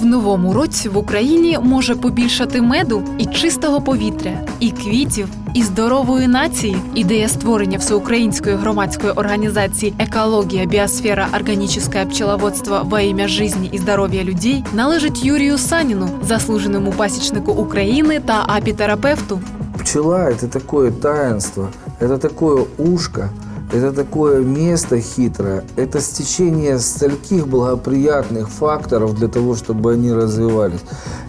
В новому році в Україні може побільшати меду і чистого повітря, і квітів, і здорової нації. Ідея створення всеукраїнської громадської організації Екологія, біосфера, органічне пчеловодство во ім'я жизни і здоров'я людей належить Юрію Саніну, заслуженому пасічнику України та апітерапевту. Пчела – это такое таинство, это такое ушко, это такое место хитрое, это стечение стольких благоприятных факторов для того, чтобы они развивались.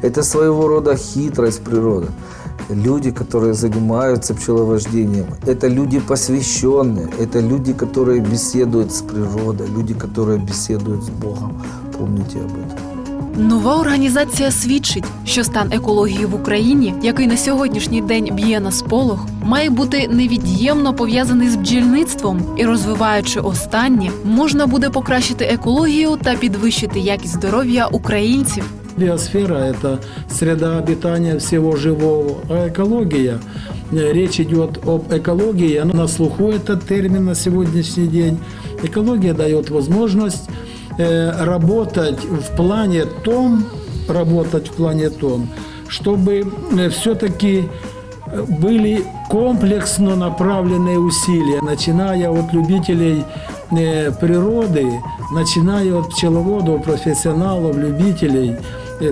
Это своего рода хитрость природы. Люди, которые занимаются пчеловождением, это люди посвященные, это люди, которые беседуют с природой, люди, которые беседуют с Богом. Помните об этом. Нова організація свідчить, що стан екології в Україні, який на сьогоднішній день б'є на сполох, має бути невід'ємно пов'язаний з бджільництвом, і розвиваючи останнє, можна буде покращити екологію та підвищити якість здоров'я українців. Биосфера – это среда обитания всего живого, а экология, э, речь идет об экологии, она на слуху этот термин на сегодняшний день. Экология дает возможность э, работать в плане том, работать в плане том, чтобы все-таки были комплексно направленные усилия, начиная от любителей э, природы, начиная от пчеловодов, профессионалов, любителей.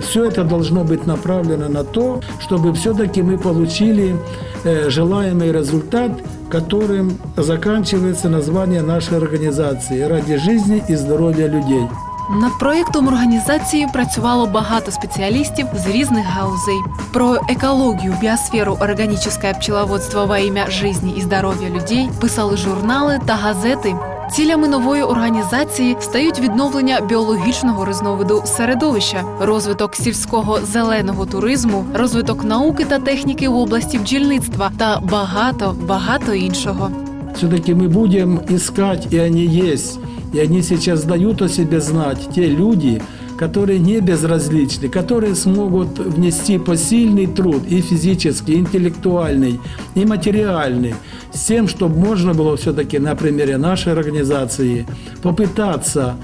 Все это должно быть направлено на то, чтобы все-таки мы получили э, желаемый результат, которым заканчивается название нашей организации «Ради жизни и здоровья людей». Над проєктом організації працювало багато спеціалістів з різних галузей. Про екологію, біосферу, органічне пчеловодство во ім'я жизни і здоров'я людей писали журнали та газети. Цілями нової організації стають відновлення біологічного різновиду середовища, розвиток сільського зеленого туризму, розвиток науки та техніки в області бджільництва та багато багато іншого. Все-таки мы будем искать, и они есть, и они сейчас дают о себе знать, те люди, которые не безразличны, которые смогут внести посильный труд и физический, и интеллектуальный, и материальный, с тем, чтобы можно было все-таки на примере нашей организации попытаться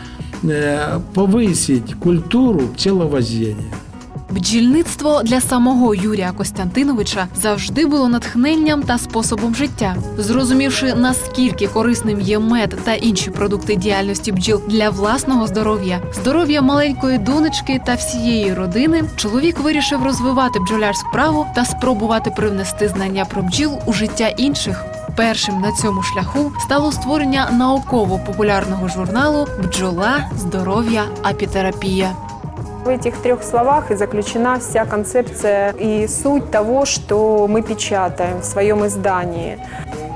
э, повысить культуру пчеловождения. Бджільництво для самого Юрія Костянтиновича завжди було натхненням та способом життя. Зрозумівши, наскільки корисним є мед та інші продукти діяльності бджіл для власного здоров'я, здоров'я маленької донечки та всієї родини, чоловік вирішив розвивати бджолярську справу та спробувати привнести знання про бджіл у життя інших. Першим на цьому шляху стало створення науково-популярного журналу Бджола, здоров'я, апітерапія. В этих трех словах и заключена вся концепция и суть того, что мы печатаем в своем издании.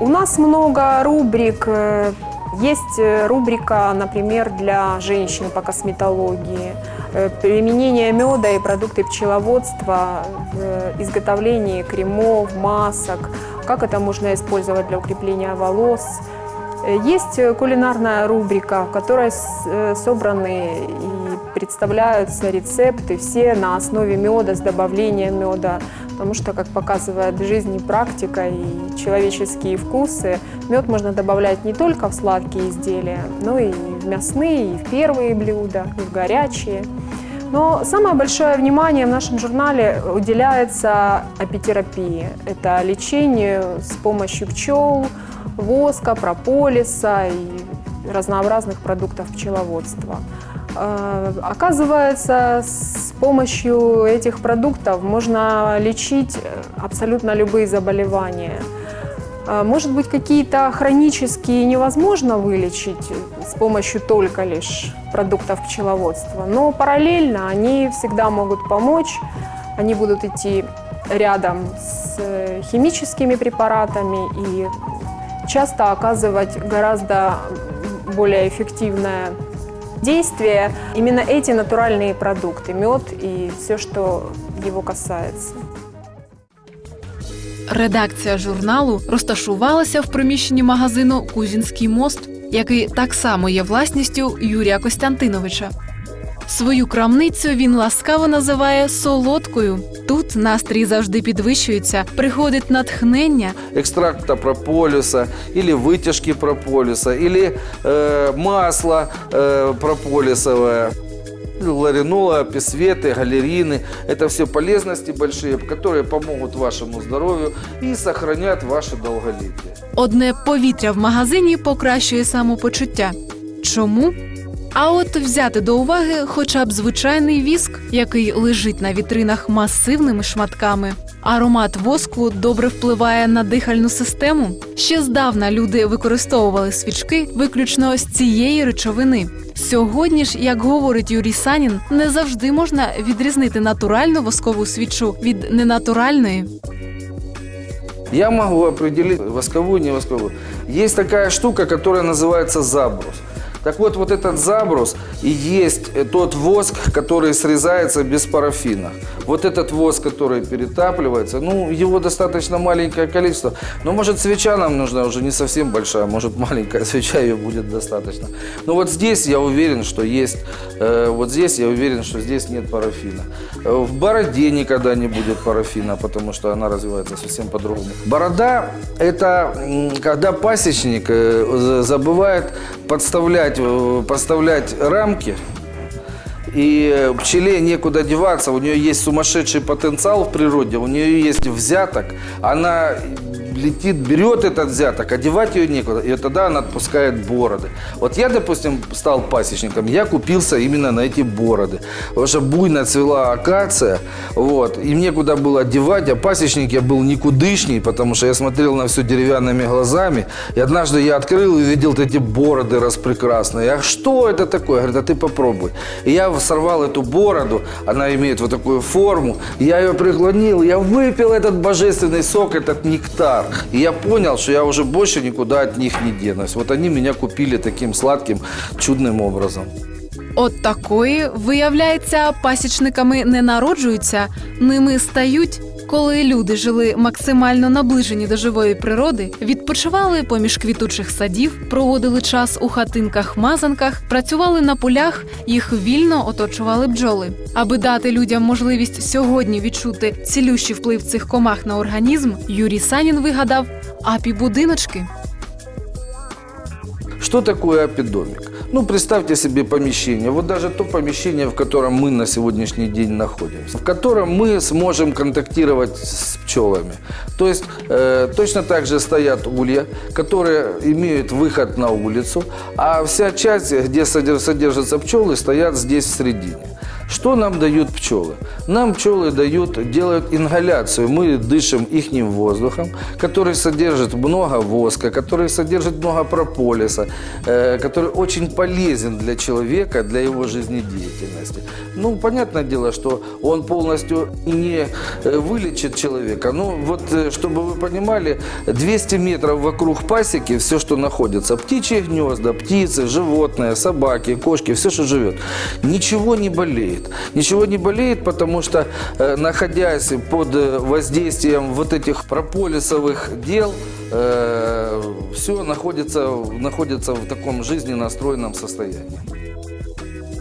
У нас много рубрик. э, Есть э, рубрика, например, для женщин по косметологии, э, применение меда и продукты пчеловодства в изготовлении кремов, масок, как это можно использовать для укрепления волос. Есть кулинарная рубрика, в которой э, собраны и представляются рецепты все на основе меда, с добавлением меда. Потому что, как показывает жизнь и практика, и человеческие вкусы, мед можно добавлять не только в сладкие изделия, но и в мясные, и в первые блюда, и в горячие. Но самое большое внимание в нашем журнале уделяется апитерапии. Это лечению с помощью пчел, воска, прополиса и разнообразных продуктов пчеловодства. Э, Оказывается, с помощью этих продуктов можно лечить э, абсолютно любые заболевания. Э, Может быть, какие-то хронические невозможно вылечить с помощью только лишь продуктов пчеловодства, но параллельно они всегда могут помочь, они будут идти рядом с химическими препаратами и часто оказывать гораздо более эффективное действие именно эти натуральные продукты, мед и все, что его касается. Редакція журналу розташувалася в приміщенні магазину Кузінський мост, який так само є власністю Юрія Костянтиновича. Свою крамницю він ласкаво називає солодкою. Тут настрій завжди підвищується, приходить натхнення, экстракта прополиса или вытяжки прополиса или э, масло э, прополисовое. Ларинола, песветы, галерины – это все полезности большие, которые помогут вашему здоровью и сохранят ваше долголетие. Одне повітря в магазині покращує самопочуття. Чому? А от взяти до уваги хоча б звичайний віск, який лежить на вітринах масивними шматками. Аромат воску добре впливає на дихальну систему. Ще здавна люди використовували свічки виключно з цієї речовини. Сьогодні ж, як говорить Юрій Санін, не завжди можна відрізнити натуральну воскову свічу від ненатуральної. Я могу определить восковую, не восковую. Есть такая штука, которая называется забрус. Так вот, вот этот забрус и есть э, тот воск, который срезается без парафина. Вот этот воск, который перетапливается, ну, его достаточно маленькое количество. Но, может, свеча нам нужна уже не совсем большая, может, маленькая свеча, ее будет достаточно. Но вот здесь я уверен, что есть, э, вот здесь я уверен, что здесь нет парафина. Э, В бороде никогда не будет парафина, потому что она развивается совсем по-другому. Борода – это когда пасечник э, за- забывает подставлять, э, поставлять рамки, и пчеле некуда деваться, у нее есть сумасшедший потенциал в природе, у нее есть взяток, она летит, берет этот взяток, одевать ее некуда, и тогда она отпускает бороды. Вот я, допустим, стал пасечником, я купился именно на эти бороды, потому что буйно цвела акация, вот, и мне куда было одевать, а пасечник я был никудышний, потому что я смотрел на все деревянными глазами, и однажды я открыл и увидел вот эти бороды распрекрасные. А что это такое? Говорит, а ты попробуй. И я сорвал эту бороду, она имеет вот такую форму, я ее преклонил, я выпил этот божественный сок, этот нектар. И я понял, что я уже больше никуда от них не денусь. Вот они меня купили таким сладким, чудным образом. От такої, виявляється, пасічниками не народжуються, ними стають. Коли люди жили максимально наближені до живої природи, відпочивали поміж квітучих садів, проводили час у хатинках-мазанках, працювали на полях, їх вільно оточували бджоли. Аби дати людям можливість сьогодні відчути цілющий вплив цих комах на організм, Юрій Санін вигадав апі-будиночки. Что такое апидомик? Ну, представьте себе помещение, вот даже то помещение, в котором мы на сегодняшний день находимся, в котором мы сможем контактировать с пчелами. То есть э, точно так же стоят улья, которые имеют выход на улицу, а вся часть, где содер- содержатся пчелы, стоят здесь в середине. Что нам дают пчелы? Нам пчелы дают, делают ингаляцию. Мы дышим их воздухом, который содержит много воска, который содержит много прополиса, э, который очень полезен для человека, для его жизнедеятельности. Ну, понятное дело, что он полностью не э, вылечит человека. Ну, вот, э, чтобы вы понимали, 200 метров вокруг пасеки, все, что находится, птичьи гнезда, птицы, животные, собаки, кошки, все, что живет, ничего не болеет. Ничего не болеет, потому что, э, находясь под э, воздействием вот этих прополисовых дел, все находится, находится в таком жизненно настроенном состоянии.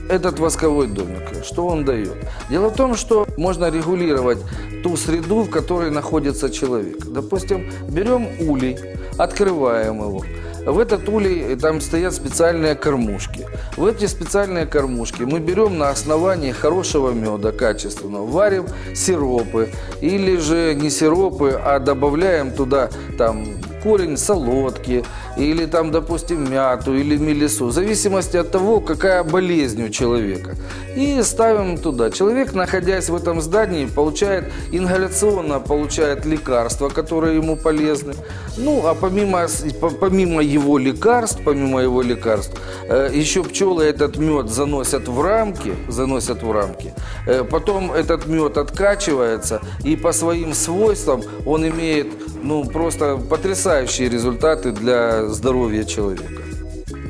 Этот восковой домик, что он дает? Дело в том, что можно регулировать ту среду, в которой находится человек. Допустим, берем улей, открываем его. В этот улей э, там стоят специальные кормушки. В эти специальные кормушки мы берем на основании хорошего меда, качественного, варим сиропы или же не сиропы, а добавляем туда там корень солодки, или там, допустим, мяту, или мелису, в зависимости от того, какая болезнь у человека. И ставим туда. Человек, находясь в этом здании, получает ингаляционно, получает лекарства, которые ему полезны. Ну, а помимо, с- по- помимо его лекарств, помимо его лекарств, э, еще пчелы этот мед заносят в рамки, заносят в рамки. Э, Потом этот мед откачивается, и по своим свойствам он имеет, ну, просто потрясающие результаты для здоровья человека.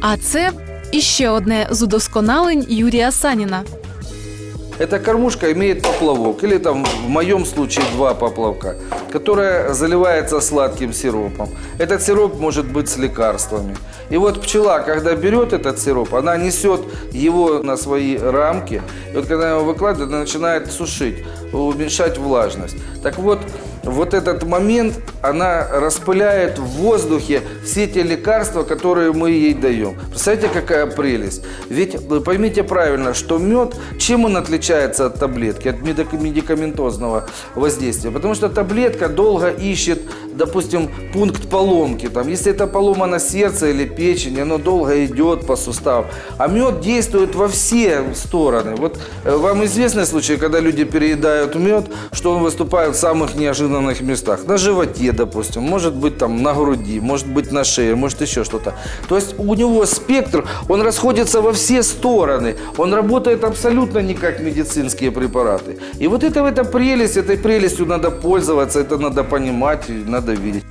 А це іще одне з удосконалень Юрія Саніна. Эта кормушка имеет поплавок, или там в моем случае два поплавка, которая заливается сладким сиропом. Этот сироп может быть с лекарствами. И вот пчела, когда берет этот сироп, она несет его на свои рамки. И вот когда его выкладывает, она начинает сушить, уменьшать влажность. Так вот, вот этот момент, она распыляет в воздухе все те лекарства, которые мы ей даем. Представляете, какая прелесть? Ведь вы поймите правильно, что мед, чем он отличается от таблетки, от медик- медикаментозного воздействия? Потому что таблетка долго ищет, допустим, пункт поломки. Там, если это поломано сердце или печень, оно долго идет по суставам. А мед действует во все стороны. Вот э, вам известный случай, когда люди переедают мед, что он выступает в самых неожиданных местах. На животе, допустим, может быть там на груди, может быть на шее, может еще что-то. То есть у него спектр, он расходится во все стороны. Он работает абсолютно не как медицинские препараты. И вот это, это прелесть, этой прелестью надо пользоваться, это надо понимать и надо видеть.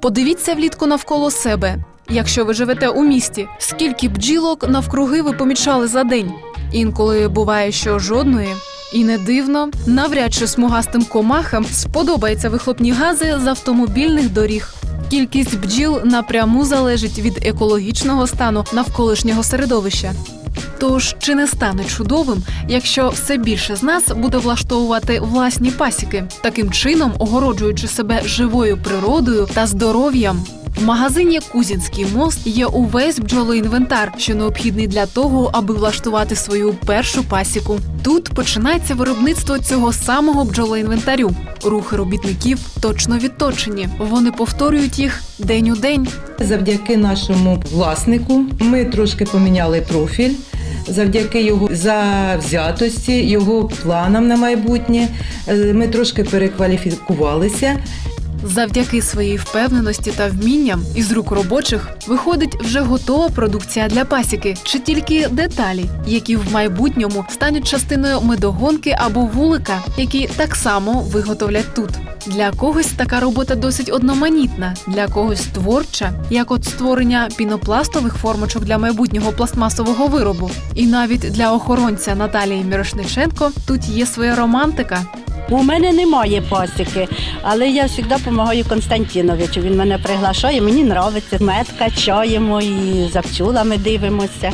Подивіться влітку навколо себе. Якщо ви живете у місті, скільки бджілок навкруги ви помічали за день? Інколи буває, що жодної. І не дивно, навряд чи смугастим комахам сподобаються вихлопні гази з автомобільних доріг. Кількість бджіл напряму залежить від екологічного стану навколишнього середовища. Тож чи не стане чудовим, якщо все більше з нас буде влаштовувати власні пасіки, таким чином огороджуючи себе живою природою та здоров'ям? В магазині Кузінський мост є увесь бджолоінвентар, що необхідний для того, аби влаштувати свою першу пасіку. Тут починається виробництво цього самого бджолоінвентарю. Рухи робітників точно відточені. Вони повторюють їх день у день. Завдяки нашому власнику ми трошки поміняли профіль. Завдяки його завзятості, його планам на майбутнє е, ми трошки перекваліфікувалися. Завдяки своїй впевненості та вмінням із рук робочих виходить вже готова продукція для пасіки, чи тільки деталі, які в майбутньому стануть частиною медогонки або вулика, які так само виготовлять тут. Для когось така робота досить одноманітна, для когось творча, як от створення пінопластових формочок для майбутнього пластмасового виробу. І навіть для охоронця Наталії Мірошниченко тут є своя романтика. У мене немає пасіки, але я завжди допомагаю Константиновичу. Він мене приглашає, мені подобається. Мед качаємо і за пчолами дивимося.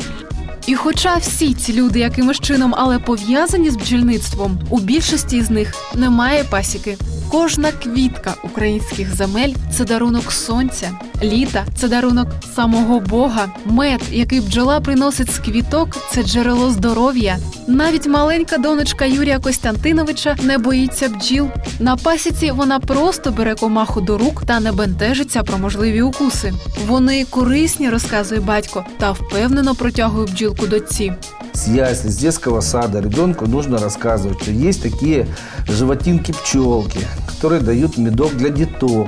І хоча всі ці люди якимось чином, але пов'язані з бджільництвом, у більшості з них немає пасіки. Кожна квітка українських земель це дарунок сонця, літа це дарунок самого Бога. Мед, який бджола приносить з квіток, це джерело здоров'я. Навіть маленька донечка Юрія Костянтиновича не боїться бджіл. На пасіці вона просто бере комаху до рук та не бентежиться про можливі укуси. Вони корисні, розказує батько, та впевнено протягує бджілку до ці. С ясли, с детского сада ребенку нужно рассказывать, что есть такие животинки-пчелки, которые дают медок для деток,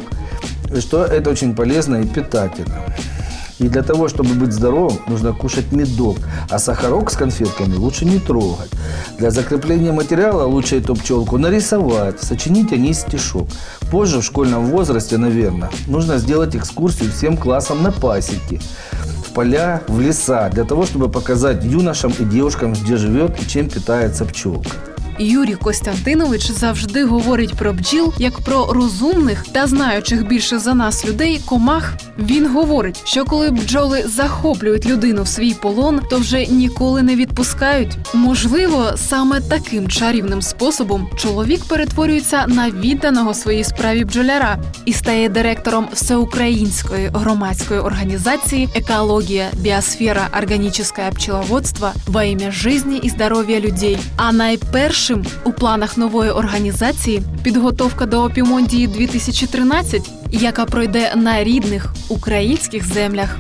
что это очень полезно и питательно. И для того, чтобы быть здоровым, нужно кушать медок, а сахарок с конфетками лучше не трогать. Для закрепления материала лучше эту пчелку нарисовать, сочинить о ней стишок. Позже, в школьном возрасте, наверное, нужно сделать экскурсию всем классам на пасеке в поля, в леса, для того, чтобы показать юношам и девушкам, где живет и чем питается пчелка. Юрій Костянтинович завжди говорить про бджіл як про розумних та знаючих більше за нас людей комах. Він говорить, що коли бджоли захоплюють людину в свій полон, то вже ніколи не відпускають. Можливо, саме таким чарівним способом чоловік перетворюється на відданого своїй справі бджоляра і стає директором всеукраїнської громадської організації Екологія, біосфера, органічне пчеловодство во ім'я жизни і здоров'я людей. А найпершим у планах нової організації підготовка до Опімондії 2013, яка пройде на рідних українських землях.